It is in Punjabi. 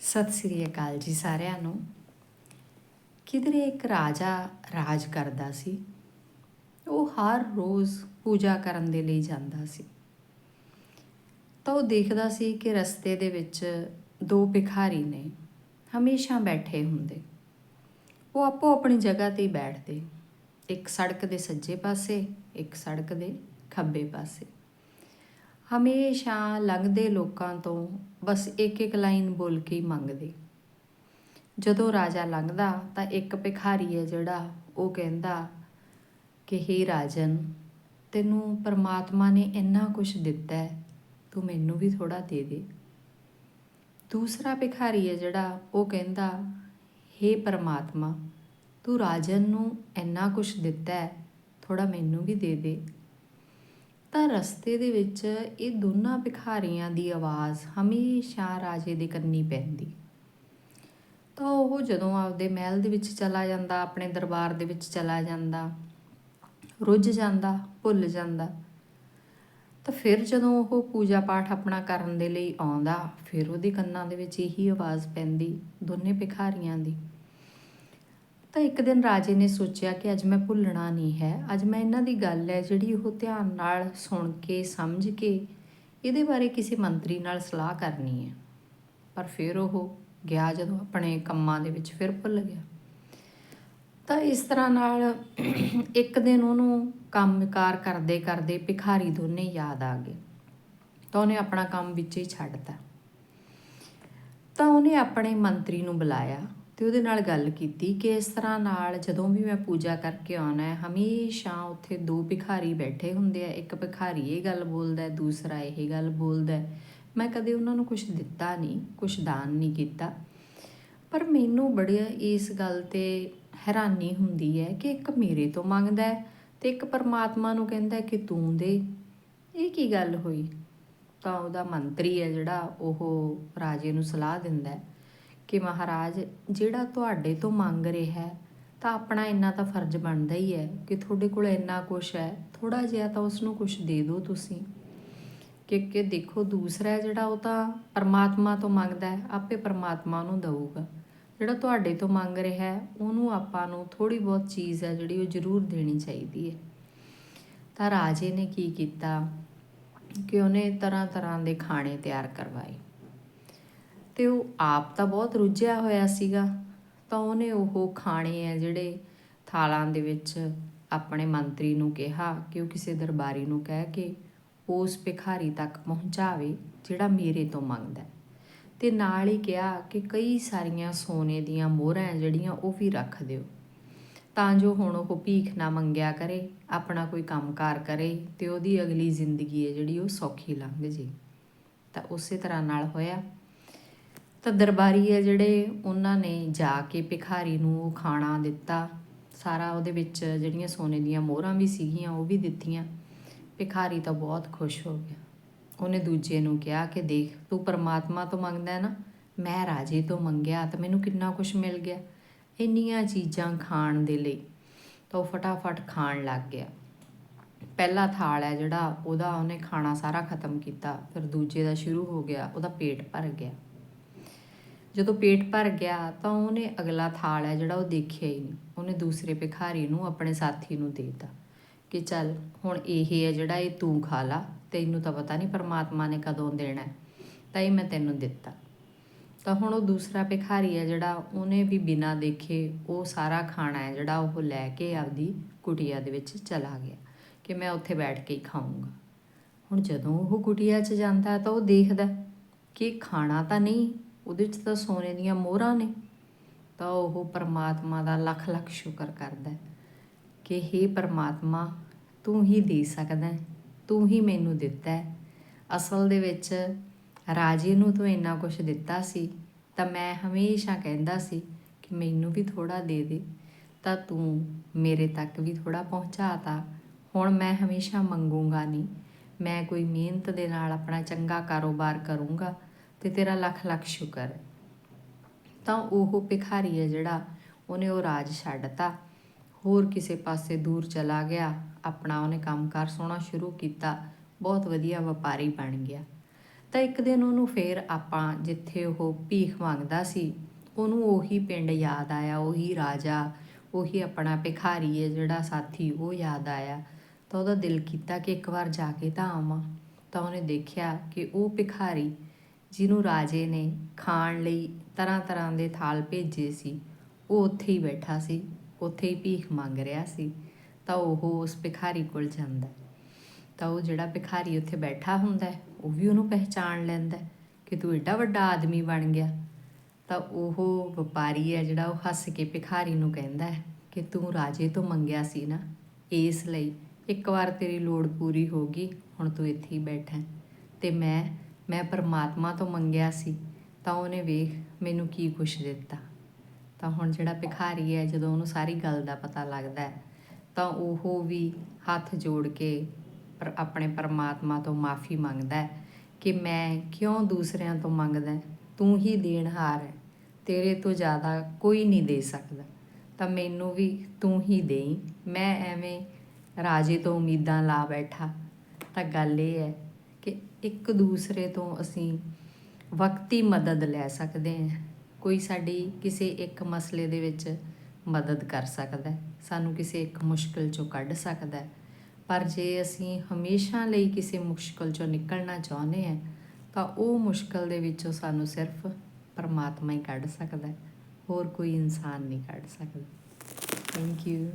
ਸਤਿ ਸ੍ਰੀ ਅਕਾਲ ਜੀ ਸਾਰਿਆਂ ਨੂੰ। ਕਿਧਰੇ ਇੱਕ ਰਾਜਾ ਰਾਜ ਕਰਦਾ ਸੀ, ਉਹ ਹਰ ਰੋਜ਼ ਪੂਜਾ ਕਰਨ ਦੇ ਲਈ ਜਾਂਦਾ ਸੀ। ਤਾਂ ਉਹ ਦੇਖਦਾ ਸੀ ਕਿ ਰਸਤੇ ਦੇ ਵਿੱਚ ਦੋ ਭਿਖਾਰੀ ਨੇ, ਹਮੇਸ਼ਾ ਬੈਠੇ ਹੁੰਦੇ। ਉਹ ਆਪੋ ਆਪਣੀ ਜਗ੍ਹਾ ਤੇ ਹੀ ਬੈਠਦੇ, ਇੱਕ ਸੜਕ ਦੇ ਸੱਜੇ ਪਾਸੇ, ਇੱਕ ਸੜਕ ਦੇ ਖੱਬੇ ਪਾਸੇ। ਹਮੇਸ਼ਾ ਲੰਘਦੇ ਲੋਕਾਂ ਤੋਂ ਬਸ ਇੱਕ ਇੱਕ ਲਾਈਨ ਬੋਲ ਕੇ ਹੀ ਮੰਗਦੇ। ਜਦੋਂ ਰਾਜਾ ਲੰਘਦਾ ਤਾਂ ਇੱਕ ਭਿਖਾਰੀ ਹੈ ਜਿਹੜਾ ਉਹ ਕਹਿੰਦਾ ਕਿ, ਹੇ ਰਾਜਨ, ਤੈਨੂੰ ਪਰਮਾਤਮਾ ਨੇ ਇੰਨਾ ਕੁਝ ਦਿੱਤਾ ਹੈ, ਤੂੰ ਮੈਨੂੰ ਵੀ ਥੋੜਾ ਦੇ ਦੇ। ਦੂਸਰਾ ਭਿਖਾਰੀ ਹੈ ਜਿਹੜਾ ਉਹ ਕਹਿੰਦਾ, ਹੇ ਪਰਮਾਤਮਾ, ਤੂੰ ਰਾਜਨ ਨੂੰ ਇੰਨਾ ਕੁਝ ਦਿੱਤਾ ਹੈ ਥੋੜਾ ਮੈਨੂੰ ਵੀ ਦੇ ਦੇ। ਤਾਂ ਰਸਤੇ ਦੇ ਵਿੱਚ ਇਹ ਦੋਨਾਂ ਭਿਖਾਰੀਆਂ ਦੀ ਆਵਾਜ਼ ਹਮੇਸ਼ਾ ਰਾਜੇ ਦੇ ਕੰਨੀ ਪੈਂਦੀ। ਤਾਂ ਉਹ ਜਦੋਂ ਆਪਦੇ ਮਹਿਲ ਦੇ ਵਿੱਚ ਚਲਾ ਜਾਂਦਾ, ਆਪਣੇ ਦਰਬਾਰ ਦੇ ਵਿੱਚ ਚਲਾ ਜਾਂਦਾ, ਰੁੱਝ ਜਾਂਦਾ, ਭੁੱਲ ਜਾਂਦਾ, ਤਾਂ ਫਿਰ ਜਦੋਂ ਉਹ ਪੂਜਾ ਪਾਠ ਆਪਣਾ ਕਰਨ ਦੇ ਲਈ ਆਉਂਦਾ, ਫਿਰ ਉਹਦੇ ਕੰਨਾਂ ਦੇ ਵਿੱਚ ਇਹੀ ਆਵਾਜ਼ ਪੈਂਦੀ ਦੋਨੇ ਭਿਖਾਰੀਆਂ ਦੀ। ਤਾਂ ਇੱਕ ਦਿਨ ਰਾਜੇ ਨੇ ਸੋਚਿਆ ਕਿ ਅੱਜ ਮੈਂ ਭੁੱਲਣਾ ਨਹੀਂ ਹੈ, ਅੱਜ ਮੈਂ ਇਹਨਾਂ ਦੀ ਗੱਲ ਹੈ ਜਿਹੜੀ ਉਹ ਧਿਆਨ ਨਾਲ ਸੁਣ ਕੇ, ਸਮਝ ਕੇ ਇਹਦੇ ਬਾਰੇ ਕਿਸੇ ਮੰਤਰੀ ਨਾਲ ਸਲਾਹ ਕਰਨੀ ਹੈ। ਪਰ ਫਿਰ ਉਹ ਗਿਆ ਜਦੋਂ ਆਪਣੇ ਕੰਮਾਂ ਦੇ ਵਿੱਚ ਫਿਰ ਭੁੱਲ ਗਿਆ। ਤਾਂ ਇਸ ਤਰ੍ਹਾਂ ਨਾਲ ਇੱਕ ਦਿਨ ਉਹਨੂੰ ਕੰਮਕਾਰ ਕਰਦੇ ਕਰਦੇ ਭਿਖਾਰੀ ਦੋਨੇ ਯਾਦ ਆ ਗਏ। ਤਾਂ ਉਹਨੇ ਆਪਣਾ ਕੰਮ ਵਿੱਚ ਹੀ ਛੱਡਤਾ। ਤਾਂ ਉਹਨੇ ਆਪਣੇ ਮੰਤਰੀ ਨੂੰ ਬੁਲਾਇਆ। ਤੇ ਉਹਦੇ ਨਾਲ ਗੱਲ ਕੀਤੀ ਕਿ ਇਸ ਤਰ੍ਹਾਂ ਨਾਲ ਜਦੋਂ ਵੀ ਮੈਂ ਪੂਜਾ ਕਰਕੇ ਆਉਣਾ ਹੈ, ਹਮੇਸ਼ਾ ਉੱਥੇ ਦੋ ਭਿਖਾਰੀ ਬੈਠੇ ਹੁੰਦੇ ਆ। ਇੱਕ ਭਿਖਾਰੀ ਇਹ ਗੱਲ ਬੋਲਦਾ ਹੈ, ਦੂਸਰਾ ਇਹ ਗੱਲ ਬੋਲਦਾ ਹੈ। ਮੈਂ ਕਦੇ ਉਹਨਾਂ ਨੂੰ ਕੁਝ ਦਿੱਤਾ ਨਹੀਂ ਕੁਝ ਦਾਨ ਨਹੀਂ ਕੀਤਾ। ਪਰ ਮੈਨੂੰ ਬੜੀ ਇਸ ਗੱਲ ਤੇ ਹੈਰਾਨੀ ਹੁੰਦੀ ਹੈ ਕਿ ਇੱਕ ਮੇਰੇ ਤੋਂ ਮੰਗਦਾ ਹੈ ਤੇ ਇੱਕ ਪਰਮਾਤਮਾ ਨੂੰ ਕਹਿੰਦਾ ਕਿ ਤੂੰ ਦੇ। ਇਹ ਕੀ ਗੱਲ ਹੋਈ? ਤਾਂ ਉਹਦਾ ਮੰਤਰੀ ਹੈ ਜਿਹੜਾ, ਉਹ ਰਾਜੇ ਨੂੰ ਸਲਾਹ ਦਿੰਦਾ ਹੈ। ਕਿ ਮਹਾਰਾਜ, ਜਿਹੜਾ ਤੁਹਾਡੇ ਤੋਂ ਮੰਗ ਰਿਹਾ ਹੈ, ਤਾਂ ਆਪਣਾ ਇੰਨਾ ਤਾਂ ਫਰਜ਼ ਬਣਦਾ ਹੀ ਹੈ ਕਿ ਤੁਹਾਡੇ ਕੋਲ ਇੰਨਾ ਕੁਝ ਹੈ। ਥੋੜਾ ਜਿਹਾ ਤਾਂ ਉਸ ਨੂੰ ਕੁਝ ਦੇ ਦਿਓ ਤੁਸੀਂ। ਕਿਉਂਕਿ ਦੇਖੋ, ਦੂਸਰਾ ਜਿਹੜਾ ਉਹ ਤਾਂ ਪਰਮਾਤਮਾ ਤੋਂ ਮੰਗਦਾ ਹੈ, ਆਪੇ ਪਰਮਾਤਮਾ ਨੂੰ ਦਊਗਾ। ਜਿਹੜਾ ਤੁਹਾਡੇ ਤੋਂ ਮੰਗ ਰਿਹਾ ਹੈ, ਉਹਨੂੰ ਆਪਾਂ ਨੂੰ ਥੋੜੀ ਬਹੁਤ ਚੀਜ਼ ਹੈ ਜਿਹੜੀ ਉਹ ਜ਼ਰੂਰ ਦੇਣੀ ਚਾਹੀਦੀ ਹੈ। ਤਾਂ ਰਾਜੇ ਨੇ ਕੀ ਕੀਤਾ? ਕਿ ਉਹਨੇ ਤਰ੍ਹਾਂ ਤਰ੍ਹਾਂ ਦੇ ਖਾਣੇ ਤਿਆਰ ਕਰਵਾਏ। ਤੇ ਉਹ ਆਪ ਤਾਂ ਬਹੁਤ ਰੁੱਝਿਆ ਹੋਇਆ ਸੀਗਾ। ਤਾਂ ਉਹਨੇ ਉਹ ਖਾਣੇ ਆ ਜਿਹੜੇ ਥਾਲਾਂ ਦੇ ਵਿੱਚ ਆਪਣੇ ਮੰਤਰੀ ਨੂੰ ਕਿਹਾ ਕਿ ਉਹ ਕਿਸੇ ਦਰਬਾਰੀ ਨੂੰ ਕਹਿ ਕੇ ਉਸ ਭਿਖਾਰੀ ਤੱਕ ਪਹੁੰਚਾਵੇ ਜਿਹੜਾ ਮੇਰੇ ਤੋਂ ਮੰਗਦਾ। ਤੇ ਨਾਲ ਹੀ ਕਿਹਾ ਕਿ ਕਈ ਸਾਰੀਆਂ ਸੋਨੇ ਦੀਆਂ ਮੋਹਰਾਂ ਜਿਹੜੀਆਂ ਉਹ ਵੀ ਰੱਖ ਦਿਓ। ਤਾਂ ਜੋ ਹੁਣ ਉਹ ਭੀਖ ਨਾ ਮੰਗਿਆ ਕਰੇ, ਆਪਣਾ ਕੋਈ ਕੰਮਕਾਰ ਕਰੇ ਤੇ ਉਹਦੀ ਅਗਲੀ ਜ਼ਿੰਦਗੀ ਹੈ ਜਿਹੜੀ ਉਹ ਸੌਖੀ ਲੰਘ ਜੇ। ਤਾਂ ਉਸੇ ਤਰ੍ਹਾਂ ਨਾਲ ਹੋਇਆ। ਤਾਂ ਦਰਬਾਰੀ ਹੈ ਜਿਹੜੇ ਉਹਨਾਂ ਨੇ ਜਾ ਕੇ ਭਿਖਾਰੀ ਨੂੰ ਉਹ ਖਾਣਾ ਦਿੱਤਾ। ਸਾਰਾ ਉਹਦੇ ਵਿੱਚ ਜਿਹੜੀਆਂ ਸੋਨੇ ਦੀਆਂ ਮੋਹਰਾਂ ਵੀ ਸੀਗੀਆਂ, ਉਹ ਵੀ ਦਿੱਤੀਆਂ। ਭਿਖਾਰੀ ਤਾਂ ਬਹੁਤ ਖੁਸ਼ ਹੋ ਗਿਆ। ਉਹਨੇ ਦੂਜੇ ਨੂੰ ਕਿਹਾ ਕਿ ਦੇਖ, ਤੂੰ ਪਰਮਾਤਮਾ ਤੋਂ ਮੰਗਦਾ ਹੈ ਨਾ, ਮੈਂ ਰਾਜੇ ਤੋਂ ਮੰਗਿਆ ਤਾਂ ਮੈਨੂੰ ਕਿੰਨਾ ਕੁਝ ਮਿਲ ਗਿਆ। ਇੰਨੀਆਂ ਚੀਜ਼ਾਂ ਖਾਣ ਦੇ ਲਈ ਤਾਂ ਉਹ ਫਟਾਫਟ ਖਾਣ ਲੱਗ ਗਿਆ। ਪਹਿਲਾ ਥਾਲ ਹੈ ਜਿਹੜਾ, ਉਹਦਾ ਉਹਨੇ ਖਾਣਾ ਸਾਰਾ ਖਤਮ ਕੀਤਾ, ਫਿਰ ਦੂਜੇ ਦਾ ਸ਼ੁਰੂ ਹੋ ਗਿਆ, ਉਹਦਾ ਪੇਟ ਭਰ ਗਿਆ। ਜਦੋਂ ਪੇਟ ਭਰ ਗਿਆ ਤਾਂ ਉਹਨੇ ਅਗਲਾ ਥਾਲ ਹੈ ਜਿਹੜਾ ਉਹ ਦੇਖਿਆ ਹੀ ਨਹੀਂ। ਉਹਨੇ ਦੂਸਰੇ ਭਿਖਾਰੀ ਨੂੰ ਆਪਣੇ ਸਾਥੀ ਨੂੰ ਦੇਤਾ ਕਿ ਚੱਲ ਹੁਣ ਇਹ ਹੈ ਜਿਹੜਾ ਇਹ ਤੂੰ ਖਾ ਲਾ, ਤੈਨੂੰ ਤਾਂ ਪਤਾ ਨਹੀਂ ਪਰਮਾਤਮਾ ਨੇ ਕਦੋਂ ਦੇਣਾ ਤਾਂ ਇਹ ਮੈਂ ਤੈਨੂੰ ਦਿੱਤਾ। ਤਾਂ ਹੁਣ ਉਹ ਦੂਸਰਾ ਭਿਖਾਰੀ ਹੈ ਜਿਹੜਾ ਉਹਨੇ ਵੀ ਬਿਨਾਂ ਦੇਖੇ ਉਹ ਸਾਰਾ ਖਾਣਾ ਹੈ ਜਿਹੜਾ ਉਹ ਲੈ ਕੇ ਆਪਦੀ ਕੁਟੀਆ ਦੇ ਵਿੱਚ ਚਲਾ ਗਿਆ ਕਿ ਮੈਂ ਉੱਥੇ ਬੈਠ ਕੇ ਹੀ ਖਾਊਂਗਾ। ਹੁਣ ਜਦੋਂ ਉਹ ਕੁਟੀਆ 'ਚ ਜਾਂਦਾ ਤਾਂ ਉਹ ਦੇਖਦਾ ਕਿ ਖਾਣਾ ਤਾਂ ਨਹੀਂ ਉਹਦੇ 'ਚ ਤਾਂ ਸੋਨੇ ਦੀਆਂ ਮੋਹਰਾਂ ਨੇ। ਤਾਂ ਉਹ ਪਰਮਾਤਮਾ ਦਾ ਲੱਖ ਲੱਖ ਸ਼ੁਕਰ ਕਰਦਾ ਕਿ हे ਪਰਮਾਤਮਾ, ਤੂੰ ਹੀ ਦੇ ਸਕਦਾ ਤੂੰ ਹੀ ਮੈਨੂੰ ਦਿੱਤਾ ਹੈ। ਅਸਲ ਦੇ ਵਿੱਚ ਰਾਜੇ ਨੂੰ ਤੂੰ ਇੰਨਾ ਕੁਝ ਦਿੱਤਾ ਸੀ, ਤਾਂ ਮੈਂ ਹਮੇਸ਼ਾ ਕਹਿੰਦਾ ਸੀ ਕਿ ਮੈਨੂੰ ਵੀ ਥੋੜਾ ਦੇ ਦੇ, ਤਾਂ ਤੂੰ ਮੇਰੇ ਤੱਕ ਵੀ ਥੋੜਾ ਪਹੁੰਚਾਤਾ ਹੁਣ ਮੈਂ ਹਮੇਸ਼ਾ ਮੰਗੂੰਗਾ ਨਹੀਂ, ਮੈਂ ਕੋਈ ਮਿਹਨਤ ਦੇ ਨਾਲ ਆਪਣਾ ਚੰਗਾ ਕਾਰੋਬਾਰ ਕਰੂੰਗਾ ਤੇ ਤੇਰਾ ਲੱਖ ਲੱਖ ਸ਼ੁਕਰ ਹੈ। ਤਾਂ ਉਹ ਭਿਖਾਰੀ ਹੈ ਜਿਹੜਾ ਉਹਨੇ ਉਹ ਰਾਜ ਛੱਡਤਾ ਹੋਰ ਕਿਸੇ ਪਾਸੇ ਦੂਰ ਚਲਾ ਗਿਆ। ਆਪਣਾ ਉਹਨੇ ਕੰਮਕਾਰ ਸੋਹਣਾ ਸ਼ੁਰੂ ਕੀਤਾ। ਬਹੁਤ ਵਧੀਆ ਵਪਾਰੀ ਬਣ ਗਿਆ। ਤਾਂ ਇੱਕ ਦਿਨ ਉਹਨੂੰ ਫੇਰ ਆਪਾਂ ਜਿੱਥੇ ਉਹ ਭੀਖ ਮੰਗਦਾ ਸੀ, ਉਹਨੂੰ ਉਹੀ ਪਿੰਡ ਯਾਦ ਆਇਆ। ਉਹੀ ਰਾਜਾ, ਉਹੀ ਆਪਣਾ ਭਿਖਾਰੀ ਹੈ ਜਿਹੜਾ ਸਾਥੀ ਉਹ ਯਾਦ ਆਇਆ। ਤਾਂ ਉਹਦਾ ਦਿਲ ਕੀਤਾ ਕਿ ਇੱਕ ਵਾਰ ਜਾ ਕੇ ਤਾਂ ਆਵਾਂ। ਤਾਂ ਉਹਨੇ ਦੇਖਿਆ ਕਿ ਉਹ ਭਿਖਾਰੀ ਜਿਹਨੂੰ ਰਾਜੇ ਨੇ ਖਾਣ ਲਈ ਤਰ੍ਹਾਂ ਤਰ੍ਹਾਂ ਦੇ ਥਾਲ ਭੇਜੇ ਸੀ, ਉਹ ਉੱਥੇ ਹੀ ਬੈਠਾ ਸੀ, ਉੱਥੇ ਹੀ ਭੀਖ ਮੰਗ ਰਿਹਾ ਸੀ, ਤਾਂ ਉਹ ਉਸ ਭਿਖਾਰੀ ਕੋਲ ਜਾਂਦਾ ਤਾਂ ਉਹ ਜਿਹੜਾ ਭਿਖਾਰੀ ਉੱਥੇ ਬੈਠਾ ਹੁੰਦਾ ਉਹ ਵੀ ਉਹਨੂੰ ਪਹਿਚਾਣ ਲੈਂਦਾ ਕਿ ਤੂੰ ਏਡਾ ਵੱਡਾ ਆਦਮੀ ਬਣ ਗਿਆ ਤਾਂ ਉਹ ਵਪਾਰੀ ਹੈ ਜਿਹੜਾ ਉਹ ਹੱਸ ਕੇ ਭਿਖਾਰੀ ਨੂੰ ਕਹਿੰਦਾ ਹੈ ਕਿ ਤੂੰ ਰਾਜੇ ਤੋਂ ਮੰਗਿਆ ਸੀ ਨਾ, ਇਸ ਲਈ ਇੱਕ ਵਾਰ ਤੇਰੀ ਲੋੜ ਪੂਰੀ ਹੋ ਗਈ, ਹੁਣ ਤੂੰ ਇੱਥੇ ਹੀ ਬੈਠਾ ਹੈ। ਤੇ ਮੈਂ ਮੈਂ ਪਰਮਾਤਮਾ ਤੋਂ ਮੰਗਿਆ ਸੀ, ਤਾਂ ਉਹਨੇ ਵੇਖ ਮੈਨੂੰ ਕੀ ਕੁਛ ਦਿੱਤਾ। ਤਾਂ ਹੁਣ ਜਿਹੜਾ ਭਿਖਾਰੀ ਹੈ, ਜਦੋਂ ਉਹਨੂੰ ਸਾਰੀ ਗੱਲ ਦਾ ਪਤਾ ਲੱਗਦਾ ਹੈ, ਤਾਂ ਉਹ ਵੀ ਹੱਥ ਜੋੜ ਕੇ ਪਰ ਆਪਣੇ ਪਰਮਾਤਮਾ ਤੋਂ ਮਾਫੀ ਮੰਗਦਾ ਹੈ ਕਿ ਮੈਂ ਕਿਉਂ ਦੂਸਰਿਆਂ ਤੋਂ ਮੰਗਦਾ ਤੂੰ ਹੀ ਦੇਣਹਾਰ ਹੈ, ਤੇਰੇ ਤੋਂ ਜ਼ਿਆਦਾ ਕੋਈ ਨਹੀਂ ਦੇ ਸਕਦਾ। ਤਾਂ ਮੈਨੂੰ ਵੀ ਤੂੰ ਹੀ ਦੇਈ, ਮੈਂ ਐਵੇਂ ਰਾਜੇ ਤੋਂ ਉਮੀਦਾਂ ਲਾ ਬੈਠਾ। ਤਾਂ ਗੱਲ ਇਹ ਹੈ ਇੱਕ ਦੂਸਰੇ ਤੋਂ ਅਸੀਂ ਵਕਤੀ ਮਦਦ ਲੈ ਸਕਦੇ ਹਾਂ। ਕੋਈ ਸਾਡੀ ਕਿਸੇ ਇੱਕ ਮਸਲੇ ਦੇ ਵਿੱਚ ਮਦਦ ਕਰ ਸਕਦਾ ਸਾਨੂੰ ਕਿਸੇ ਇੱਕ ਮੁਸ਼ਕਲ ਚੋਂ ਕੱਢ ਸਕਦਾ ਪਰ ਜੇ ਅਸੀਂ ਹਮੇਸ਼ਾ ਲਈ ਕਿਸੇ ਮੁਸ਼ਕਲ ਚੋਂ ਨਿਕਲਣਾ ਚਾਹੁੰਦੇ ਹਾਂ, ਤਾਂ ਉਹ ਮੁਸ਼ਕਲ ਦੇ ਵਿੱਚੋਂ ਸਾਨੂੰ ਸਿਰਫ ਪਰਮਾਤਮਾ ਹੀ ਕੱਢ ਸਕਦਾ ਹੋਰ ਕੋਈ ਇਨਸਾਨ ਨਹੀਂ ਕੱਢ ਸਕਦਾ। Thank you